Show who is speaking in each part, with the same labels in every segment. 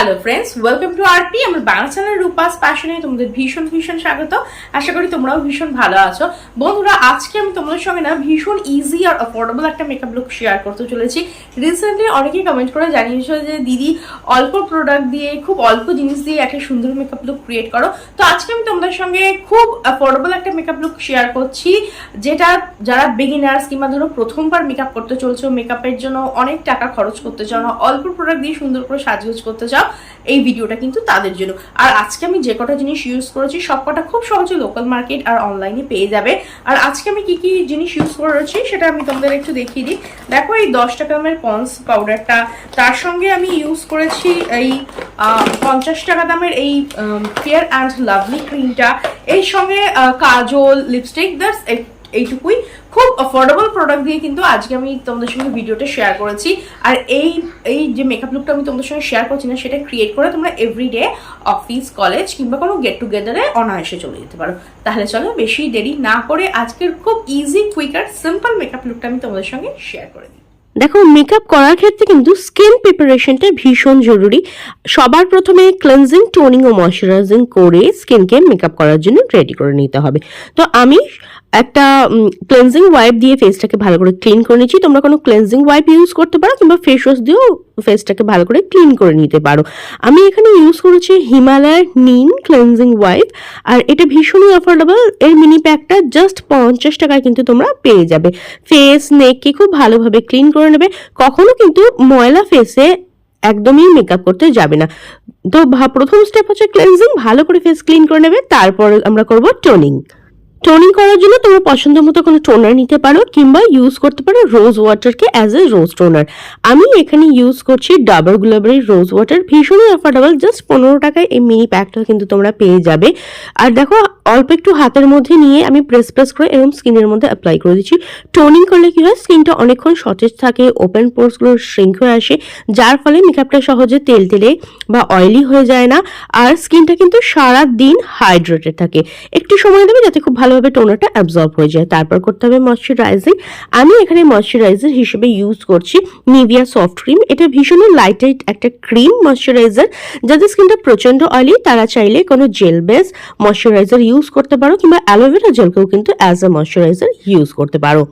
Speaker 1: Hello friends welcome to RP আমার Bangla channel Rupa's প্যাশনে তোমাদের ভীষণ ভীষণ স্বাগত। আশা করি তোমরাও ভীষণ ভালো আছো। বন্ধুরা, আজকে আমি তোমাদের সঙ্গে না ভীষণ ইজি আর অ্যাফোর্ডেবল একটা মেকআপ লুক শেয়ার করতে চলেছি। রিসেন্টলি অনেকেই কমেন্ট করে জানিয়েছো যে, দিদি, অল্প প্রোডাক্ট দিয়ে, খুব অল্প জিনিস দিয়ে একটা সুন্দর মেকআপ লুক ক্রিয়েট করো। তো আজকে আমি তোমাদের সঙ্গে খুব অ্যাফোর্ডেবল একটা মেকআপ লুক শেয়ার করছি, যেটা যারা বিগিনার্স কিংবা ধরো প্রথমবার মেকআপ করতে চলছো মেকআপের জন্য অনেক টাকা খরচ করতে চাও অল্প প্রোডাক্ট দিয়ে সুন্দর করে সাজগোজ করতে চাও এই ভিডিওটা কিন্তু তাদের জন্য। আর আজকে আমি যে কটা জিনিস ইউজ করেছি সব কটা খুব সহজে লোকাল মার্কেট আর অনলাইনে পেয়ে যাবে। আর আজকে আমি কি কি জিনিস ইউজ করেছি, সেটা আমি তোমাদের একটু দেখিয়ে দিই। দেখো এই দশ টাকা দামের পন্স পাউডারটা তার সঙ্গে আমি ইউজ করেছি এই পঞ্চাশ টাকা দামের এই ফেয়ার অ্যান্ড লাভলি ক্রিমটা এই সঙ্গে কাজল লিপস্টিক দ্যাটস এইটুকুই। খুব অ্যাফোর্ডেবল প্রোডাক্ট দিয়ে কিন্তু আজকে আমি তোমাদের সঙ্গে ভিডিওটা শেয়ার করেছি। আর এই এই যে মেকআপ লুকটা আমি তোমাদের সঙ্গে শেয়ার করছি না, সেটা ক্রিয়েট করে তোমরা এভরিডে অফিস কলেজ কিংবা কোনো গেট টুগেদারে অনায়াসে চলে যেতে পারো। তাহলে চলো বেশি দেরি না করে আজকের খুব ইজি কুইক আর সিম্পল মেকআপ লুকটা আমি তোমাদের সঙ্গে শেয়ার করে দিই।
Speaker 2: দেখো মেকআপ করার ক্ষেত্রে কিন্তু স্কিন প্রিপারেশনটা ভীষণ জরুরি। সবার প্রথমে ক্লেনজিং টোনিং ও ময়শ্চারাইজিং করে স্কিনকে মেকআপ করার জন্য রেডি করে নিতে হবে। তো আমি একটা ক্লেনজিং ওয়াইপ দিয়ে ফেসটাকে ভালো করে ক্লিন করে নিচ্ছি। তোমরা কোনো ক্লেনজিং ওয়াইপ ইউজ করতে পারো কিংবা ফেস ওয়াশ দিয়েও ফেসটাকে ভালো করে ক্লিন করে নিতে পারো। আমি এখানে ইউজ করেছি হিমালয়ার নিন ক্লেনজিং ওয়াইপ আর এটা ভীষণই অ্যাফোর্ডেবল এর মিনি প্যাকটা জাস্ট পঞ্চাশ টাকায় কিন্তু তোমরা পেয়ে যাবে। ফেস নেককে খুব ভালোভাবে ক্লিন করে নেবে। কখনো কিন্তু ময়লা ফেসে একদমই মেকআপ করতে যাবে না। তো প্রথম স্টেপ হচ্ছে ক্লেনজিং ভালো করে ফেস ক্লিন করে নেবে। তারপর আমরা করব টোনিং টোনিং করার জন্য তোমরা পছন্দ মতো কোনো টোনার নিতে পারো কিংবা ইউজ করতে পারো রোজ ওয়াটারকে অ্যাজ এ রোজ টোনার আমি এখানে ইউজ করছি ডাবর গুলাবারির রোজ ওয়াটার ভীষণই অ্যাফোর্ডেবল জাস্ট পনেরো টাকায় এই মিনি প্যাকটা কিন্তু তোমরা পেয়ে যাবে। আর দেখো, অল্প একটু হাতের মধ্যে নিয়ে আমি প্রেস প্রেস করে এরকম স্কিনের মধ্যে অ্যাপ্লাই করে দিচ্ছি। টোনিং করলে কি হয় স্কিনটা অনেকক্ষণ সতেজ থাকে ওপেন পোর্সগুলো শ্রিঙ্ক হয়ে আসে, যার ফলে মেকআপটা সহজে তেল তেলে বা অয়েলি হয়ে যায় না। আর স্কিনটা কিন্তু সারা দিন হাইড্রেটেড থাকে। একটু সময় দেবে যাতে খুব ভালোভাবে টোনারটা অ্যাবজর্ব হয়ে যায়। তারপর করতে হবে ময়শ্চারাইজিং আমি এখানে ময়শ্চারাইজার হিসেবে ইউজ করছি নিভিয়া সফট ক্রিম এটা ভীষণই লাইট একটা ক্রিম ময়শ্চারাইজার যাদের স্কিনটা প্রচণ্ড অয়েলি তারা চাইলে কোনো জেল বেস ময়শ্চারাইজার ইউজ করতে পারো কিংবা অ্যালোভেরা জেলকেও কিন্তু অ্যাজ আ ময়শ্চারাইজার ইউজ করতে পারো।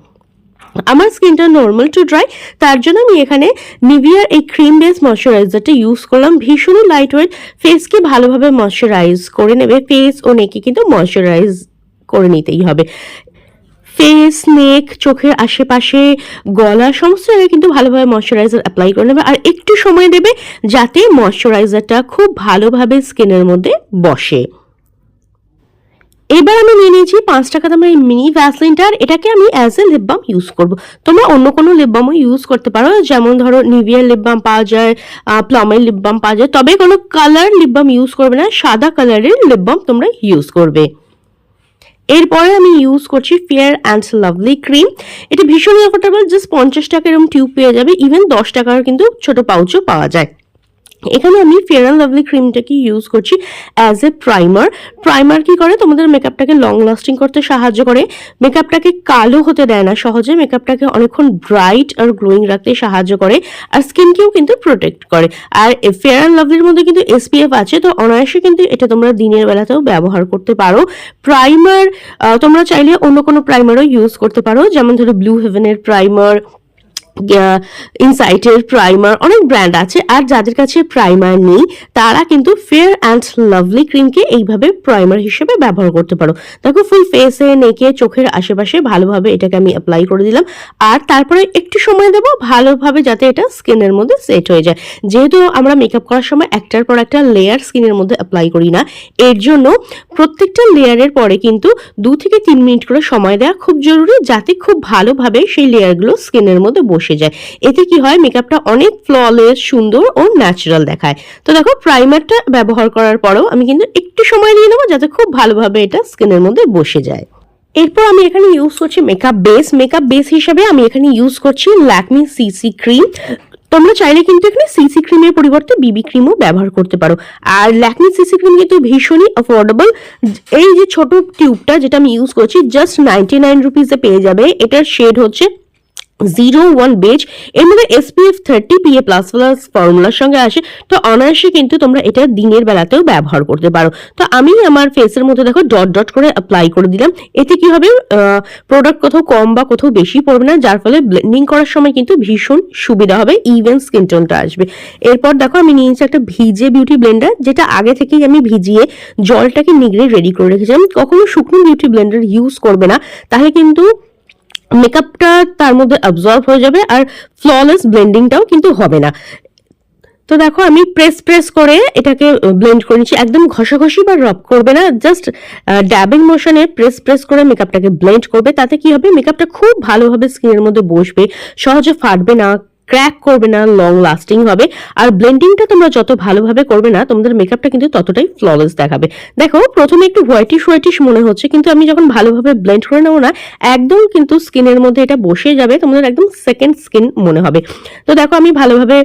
Speaker 2: আমার স্কিনটা নর্মাল টু ড্রাই তার জন্য আমি এখানে নিভিয়ার এই ক্রিম বেস ময়শ্চারাইজারটা ইউজ করলাম। ভীষণই লাইট ওয়েট ফেসকে ভালোভাবে ময়শ্চারাইজ করে নেবে। ফেস ও নেকে কিন্তু ময়শ্চারাইজ করে নিতেই হবে। ফেস নেক চোখের আশেপাশে গলা, সমস্ত জায়গায় কিন্তু ভালোভাবে ময়শ্চারাইজার অ্যাপ্লাই করে নেবে। আর একটু সময় দেবে যাতে ময়শ্চারাইজারটা খুব ভালোভাবে স্কিনের মধ্যে বসে। এবার আমি নিয়ে নিয়েছি পাঁচ টাকা দামের এই মিনি ভ্যাসলিনটা আর এটাকে আমি as a lip balm use করব। তোমরা অন্য কোনো লিপ বামও ইউজ করতে পারো, যেমন ধরো নিভিয়ার লিপ বাম পাওয়া যায় প্লামের লিপ বাম পাওয়া যায়, তবে কোনো কালার লিপ বাম ইউজ করবে না, সাদা কালারের লিপ বাম তোমরা ইউজ করবে। এরপরে আমি ইউজ করছি ফেয়ার অ্যান্ড লাভলি ক্রিম এটা ভীষণ অ্যাফোর্ডেবল জাস্ট পঞ্চাশ টাকা এরকম টিউব পেয়ে যাবে। ইভেন দশ টাকার কিন্তু ছোট পাউচও পাওয়া যায়। এখানে আমি ফেয়ার অ্যান্ড লাভলি ক্রিমটাকে ইউজ করছি অ্যাজ এ প্রাইমার প্রাইমার কি করে? তোমাদের মেকআপটাকে লং লাস্টিং করতে সাহায্য করে। মেকআপটাকে কালো হতে দেয় না, সহজে মেকআপটাকে অনেকক্ষণ ব্রাইট আর গ্লোয়িং রাখতে সাহায্য করে আর স্কিনকেও কিন্তু প্রোটেক্ট করে। আর ফেয়ার অ্যান্ড লাভলির মধ্যে কিন্তু এসপিএফ আছে, তো অনায়াসে কিন্তু এটা তোমরা দিনের বেলাতেও ব্যবহার করতে পারো। প্রাইমার তোমরা চাইলে অন্য কোনো প্রাইমারও ইউজ করতে পারো, যেমন ধরো ব্লু হেভেনের প্রাইমার ইনসাইটের প্রাইমার অনেক ব্র্যান্ড আছে আর যাদের কাছে প্রাইমার নেই, তারা কিন্তু ফেয়ার অ্যান্ড লাভলি ক্রিমকে এইভাবে প্রাইমার হিসেবে ব্যবহার করতে পারো। দেখো ফুল ফেসে নেকে চোখের আশেপাশে ভালোভাবে এটাকে আমি অ্যাপ্লাই করে দিলাম। আর তারপরে একটু সময় দেবো ভালোভাবে যাতে এটা স্কিনের মধ্যে সেট হয়ে যায়। যেহেতু আমরা মেকআপ করার সময় একটার পর একটা লেয়ার স্কিনের মধ্যে অ্যাপ্লাই করি না, এর জন্য প্রত্যেকটা লেয়ারের পরে কিন্তু দু থেকে তিন মিনিট করে সময় দেওয়া খুব জরুরি, যাতে খুব ভালোভাবে সেই লেয়ারগুলো স্কিনের মধ্যে বসে যায়। এতে কি হয় মেকআপটা অনেক ফ্ললেস সুন্দর ও ন্যাচারাল দেখায়। তো দেখো প্রাইমারটা ব্যবহার করার পরেও আমি কিন্তু একটু সময় নিয়ে নেব যাতে খুব ভালোভাবে এটা স্কিনের মধ্যে বসে যায়। এরপর আমি এখানে ইউজ করছি মেকআপ বেস মেকআপ বেস হিসেবে আমি এখানে ইউজ করছি ল্যাকমি সিসি ক্রিম তোমরা চাইলে কিন্তু এখানে সিসি ক্রিমের পরিবর্তে বিবি ক্রিমও ব্যবহার করতে পারো। আর ল্যাকমি সিসি ক্রিম কিন্তু ভীষণই অ্যাফোর্ডেবল এই যে ছোট টিউবটা যেটা আমি ইউজ করছি জাস্ট নাইনটি নাইন রুপিসে পেয়ে যাবে। এটার শেড হচ্ছে জিরো ওয়ান বেজ এর মধ্যে SPF thirty PA plus plus ফর্মুলার সঙ্গে আসে। তো অনায়াসে কিন্তু তোমরা এটা দিনের বেলাতেও ব্যবহার করতে পারো। তো আমি আমার ফেসের মধ্যে দেখো ডট ডট করে অ্যাপ্লাই করে দিলাম। এতে কি হবে? প্রোডাক্ট কোথাও কম বা কোথাও বেশি পড়বে না। যার ফলে ব্লেন্ডিং করার সময় কিন্তু ভীষণ সুবিধা হবে ইভেন স্কিন টোনটা আসবে। এরপর দেখো আমি নিয়েছি একটা ভিজে বিউটি ব্লেন্ডার যেটা আগে থেকেই আমি ভিজিয়ে জলটাকে নিগড়ে রেডি করে রেখেছিলাম। কখনো শুকনো বিউটি ব্লেন্ডার ইউজ করবে না। তাহলে কিন্তু মেকআপটা তার মধ্যে অবজর্ভ হয়ে যাবে আর ফ্ললেস ব্লেন্ডিংটাও কিন্তু হবে না। তো দেখো আমি প্রেস প্রেস করে এটাকে ব্লেন্ড করে নিচ্ছি। একদম ঘষাঘষি বা রব করবে না জাস্ট ড্যাবিং মোশনে প্রেস প্রেস করে মেকআপটাকে ব্লেন্ড করবে। তাতে কি হবে? মেকআপটা খুব ভালোভাবে স্কিনের মধ্যে বসবে, সহজে ফাটবে না ক্র্যাক করবে না লং লাস্টিং হবে। আর ব্লেন্ডিংটা তোমরা যত ভালোভাবে করবে না, তোমাদের মেকআপটা কিন্তু ততটাই ফ্ললেস দেখাবে। দেখো, প্রথমে একটু হোয়াইটিশ হোয়াইটিশ মনে হচ্ছে, কিন্তু আমি যখন ভালোভাবে ব্লেন্ড করে নেব না, একদম কিন্তু স্কিনের মধ্যে এটা বসে যাবে, তোমাদের একদম সেকেন্ড স্কিন মনে হবে। তো দেখো, আমি ভালোভাবে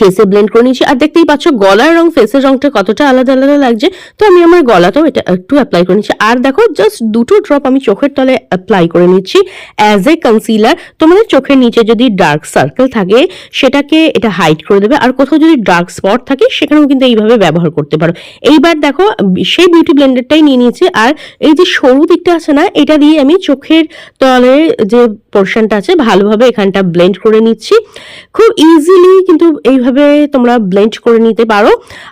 Speaker 2: ফেসে ব্লেন্ড করে নিয়েছি। আর দেখতেই পাচ্ছ, গলার রং ফেসের রংটা কতটা আলাদা আলাদা লাগছে। তো আমি আমার গলাতেও এটা একটু অ্যাপ্লাই করে নিচ্ছি। আর দেখো জাস্ট দুটো ড্রপ আমি চোখের তলে অ্যাপ্লাই করে নিচ্ছি অ্যাজ এ কনসিলার তোমাদের চোখের নিচে যদি ডার্ক সার্কেল থাকে, সেটাকে এটা হাইড করে দেবে। আর কোথাও যদি ডার্ক স্পট থাকে, সেখানেও কিন্তু এইভাবে ব্যবহার করতে পারো। এইবার দেখো, সেই বিউটি ব্লেন্ডারটাই নিয়ে নিয়েছি। আর এই যে সরু দিকটা আছে না, এটা দিয়ে আমি চোখের তলের যে পোর্শনটা আছে, ভালোভাবে এখানটা ব্লেন্ড করে নিচ্ছি। খুব ইজিলি কিন্তু এইভাবে তোমরা ব্লেন্ড করে নিতে পারো।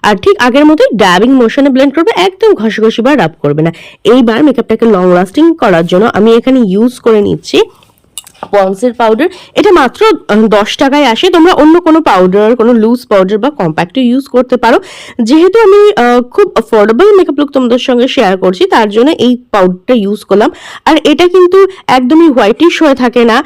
Speaker 2: আর ঠিক আগের মতোই ড্যাবিং মোশনে ব্লেন্ড করবে, একদম ঘষে ঘষে বা রাব করবে না। এইবার মেকআপটাকে লং লাস্টিং করার জন্য আমি এখানে ইউজ করে নিচ্ছি পন্সের পাউডার এটা মাত্র দশ টাকায় আসে। তোমরা অন্য কোনো পাউডার কোনো লুজ পাউডার বা কম্প্যাক্টও ইউজ করতে পারো। যেহেতু আমি খুব অ্যাফোর্ডেবল মেকআপ লুক তোমাদের সঙ্গে শেয়ার করছি, তার জন্য এই পাউডারটা ইউজ করলাম। আর এটা কিন্তু একদমই হোয়াইটিশ হয়ে থাকে না।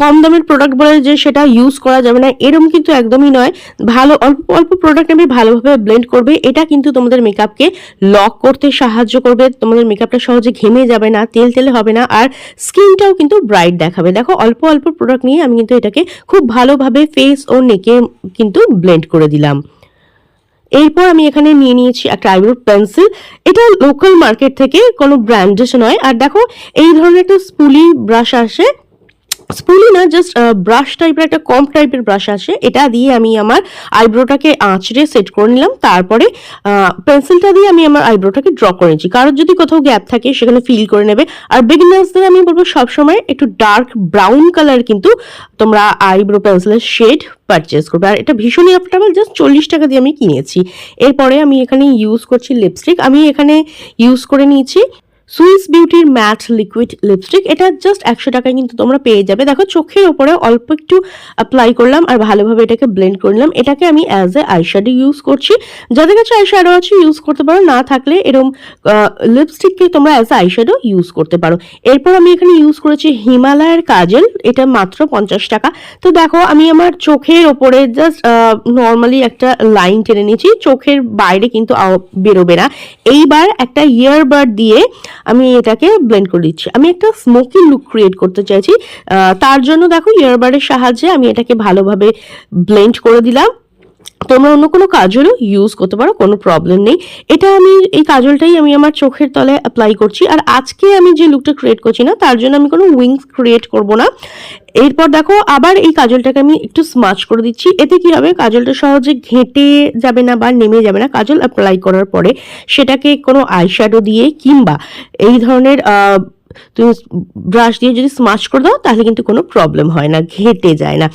Speaker 2: কম দামের প্রোডাক্ট বলে যে সেটা ইউজ করা যাবে না, এরম কিন্তু একদমই নয়। ভালো, অল্প অল্প প্রোডাক্ট আমি ভালোভাবে ব্লেন্ড করবে, এটা কিন্তু তোমাদের মেকআপকে লক করতে সাহায্য করবে। তোমাদের মেকআপটা সহজে ঘেমে যাবে না তেল তেলে হবে না, আর স্কিনটাও কিন্তু ব্রাইট দেখাবে। দেখো অল্প অল্প প্রোডাক্ট নিয়ে আমি কিন্তু এটাকে খুব ভালোভাবে ফেস ও নেকে কিন্তু ব্লেন্ড করে দিলাম। এরপর আমি এখানে নিয়ে নিয়েছি একটা আইব্রো পেন্সিল এটা লোকাল মার্কেট থেকে কোনো ব্র্যান্ডেশন নয়। আর দেখো, এই ধরনের একটা স্পুলি ব্রাশ আসে। স্পুলি না জাস্ট ব্রাশ টাইপের একটা কম টাইপের ব্রাশ আছে। এটা দিয়ে আমি আমার আইব্রোটাকে আঁচড়ে সেট করে নিলাম। তারপরে পেন্সিলটা দিয়ে আমি আমার আইব্রোটাকে ড্র করে নিচ্ছি। কারোর যদি কোথাও গ্যাপ থাকে, সেখানে ফিল করে নেবে। আর বিগিনার্সদের আমি বলব, সবসময় একটু ডার্ক ব্রাউন কালার কিন্তু তোমরা আইব্রো পেন্সিলের শেড পারচেস করবে। আর এটা ভীষণই অ্যাফোর্ডেবল জাস্ট চল্লিশ টাকা দিয়ে আমি কিনেছি। এরপরে আমি এখানে ইউজ করছি লিপস্টিক আমি এখানে ইউজ করে নিয়েছি সুইস বিউটির ম্যাট লিকুইড লিপস্টিক এটা জাস্ট একশো টাকায় কিন্তু তোমরা পেয়ে যাবে। দেখো, চোখের ওপরে অল্প একটু অ্যাপ্লাই করলাম আর ভালোভাবে এটাকে ব্লেন্ড করে নিলাম। এটাকে আমি অ্যাজ এ আইশ্যাডো ইউজ করছি। যাদের কাছে আইশ্যাডো আছে ইউজ করতে পারো। না থাকলে এরকম লিপস্টিককে তোমরা অ্যাজ এ আইশ্যাডো ইউজ করতে পারো। এরপর আমি এখানে ইউজ করেছি হিমালয়ের কাজল। এটা মাত্র পঞ্চাশ টাকা। তো দেখো, আমি আমার চোখের ওপরে জাস্ট নর্মালি একটা লাইন টেনে নিয়েছি। চোখের বাইরে কিন্তু বেরোবে না। এইবার একটা ইয়ারবাড দিয়ে আমি এটাকে ব্লেন্ড করে দিচ্ছি আমি একটা স্মোকি লুক ক্রিয়েট করতে চাইছি। তার জন্য দেখো ইয়ারবাডের সাহায্যে আমি এটাকে ভালোভাবে ব্লেন্ড করে দিলাম। তোমরা অন্য কোনো কাজলও ইউজ করতে পারো, কোনো প্রবলেম নেই। এটা আমি, এই কাজলটাই আমি আমার চোখের তলে অ্যাপ্লাই করছি। আর আজকে আমি যে লুকটা ক্রিয়েট করছি না, তার জন্য আমি কোনো উইংস ক্রিয়েট করব না। এরপর দেখো, আবার এই কাজলটাকে আমি একটু স্মাচ করে দিচ্ছি। এতে কি হবে, কাজলটা সহজে ঘেঁটে যাবে না বা নেমে যাবে না। কাজল অ্যাপ্লাই করার পরে সেটাকে কোনো আইশ্যাডো দিয়ে কিংবা এই ধরনের তুমি ব্রাশ দিয়ে যদি স্মাচ করে দাও, তাহলে কিন্তু কোনো প্রবলেম হয় না, ঘেটে যায় না।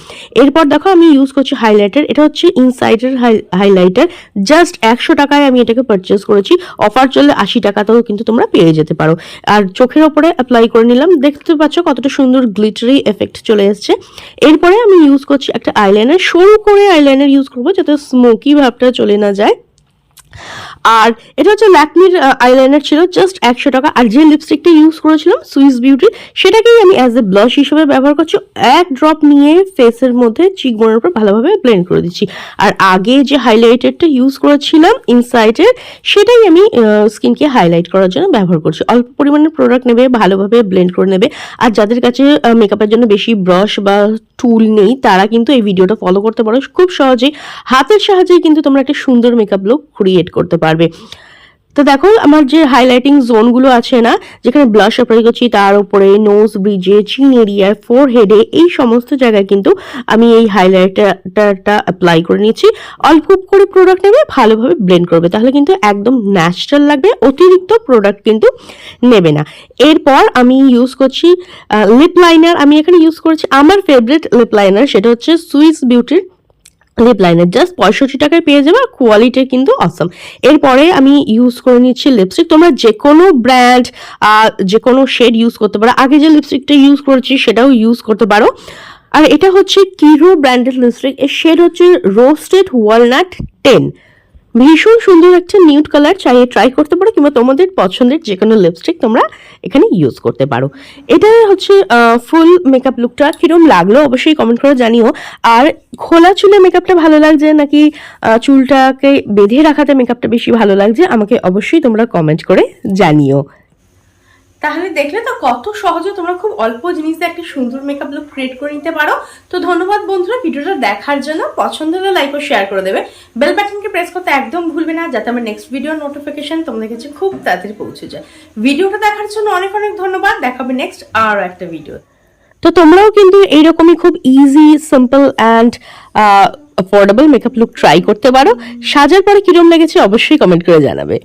Speaker 2: এরপর দেখো আমি ইউজ করছি হাইলাইটার এটা হচ্ছে ইনসাইডের হাইলাইটার জাস্ট একশো টাকায় আমি এটাকে পারচেস করেছি অফার চললে আশি টাকাতেও কিন্তু তোমরা পেয়ে যেতে পারো। আর চোখের ওপরে অ্যাপ্লাই করে নিলাম, দেখতে পাচ্ছ কতটা সুন্দর গ্লিটারি এফেক্ট চলে এসছে। এরপরে আমি ইউজ করছি একটা আইলাইনার সরু করে আইলাইনার ইউজ করব, যাতে স্মোকি ভাবটা চলে না যায়। আর এটা হচ্ছে ল্যাকমির আইলাইনার ছিল জাস্ট একশো টাকা। আর যে লিপস্টিকটা ইউজ করেছিলাম সুইস বিউটি সেটাকেই আমি অ্যাজ এ ব্লাশ হিসেবে ব্যবহার করছি। এক ড্রপ নিয়ে ফেসের মধ্যে চিকবোনের উপর ভালোভাবে ব্লেন্ড করে দিচ্ছি। আর আগে যে হাইলাইটারটা ইউজ করেছিলাম ইনসাইটের সেটাই আমি স্কিনকে হাইলাইট করার জন্য ব্যবহার করছি। অল্প পরিমাণের প্রোডাক্ট নেবে, ভালোভাবে ব্লেন্ড করে নেবে। আর যাদের কাছে মেকআপের জন্য বেশি ব্রাশ বা টুল নেই, তারা কিন্তু এই ভিডিওটা ফলো করতে পারো। খুব সহজেই, হাতের সাহায্যেই কিন্তু তোমরা একটা সুন্দর মেকআপ লুক ক্রিয়েট করতে পারবে। তো দেখো, আমার যে হাইলাইটিং জোনগুলো আছে না, যেখানে ব্লাশ অ্যাপ্লাই করছি তার উপরে নোজ ব্রিজে চিন এরিয়ায় ফোর হেডে এই সমস্ত জায়গায় কিন্তু আমি এই হাইলাইটারটা অ্যাপ্লাই করে নিচ্ছি। অল্প করে প্রোডাক্ট নেবে, ভালোভাবে ব্লেন্ড করবে, তাহলে কিন্তু একদম ন্যাচারাল লাগবে, অতিরিক্ত প্রোডাক্ট কিন্তু নেবে না। এরপর আমি ইউজ করছি লিপ লাইনার আমি এখানে ইউজ করছি, আমার ফেভারিট লিপ লাইনার সেটা হচ্ছে সুইস বিউটির লিপ লাইনার জাস্ট পঁয়ষট্টি টাকায় পেয়ে যাবে কোয়ালিটি কিন্তু অসম এরপরে আমি ইউজ করে নিচ্ছি লিপস্টিক তোমরা যে কোনো ব্র্যান্ড যে কোনো শেড ইউজ করতে পারো। আগে যে লিপস্টিকটা ইউজ করেছি সেটাও ইউজ করতে পারো। আর এটা হচ্ছে কিরো ব্র্যান্ডেড লিপস্টিক এর শেড হচ্ছে রোস্টেড ওয়ালনাট টেন ভীষণ সুন্দর একটা নিউড কালার চাইয়ে ট্রাই করতে পারো কিংবা তোমাদের পছন্দের যে কোনো লিপস্টিক তোমরা এখানে ইউজ করতে পারো। এটা হচ্ছে ফুল মেকআপ লুকটা কিরম লাগল অবশ্যই কমেন্ট করে জানিও। আর খোলা চুলে মেকআপটা ভালো লাগছে নাকি চুলটাকে বেঁধে রাখাতে মেকআপটা বেশি ভালো লাগছে আমাকে অবশ্যই তোমরা কমেন্ট করে জানিও।
Speaker 1: তাহলে দেখলে তো কত সহজে তোমরা খুব অল্প জিনিসে একটা সুন্দর মেকআপ লুক ক্রিয়েট করে নিতে পারো। তো ধন্যবাদ বন্ধুরা, ভিডিওটা দেখার জন্য। পছন্দ হলে লাইক ও শেয়ার করে দেবে। বেল বাটনকে প্রেস করতে একদম ভুলবে না, যাতে আমার নেক্সট ভিডিও নোটিফিকেশন তোমাদের কাছে খুব তাড়াতাড়ি পৌঁছে যায়। ভিডিওটা দেখার জন্য অনেক অনেক ধন্যবাদ। দেখাবে নেক্সট আরও একটা ভিডিও
Speaker 2: তো। তোমরাও কিন্তু এইরকমই খুব easy simple and affordable makeup look try করতে পারো। সাজার পরে কীরকম লেগেছে অবশ্যই কমেন্ট করে জানাবে।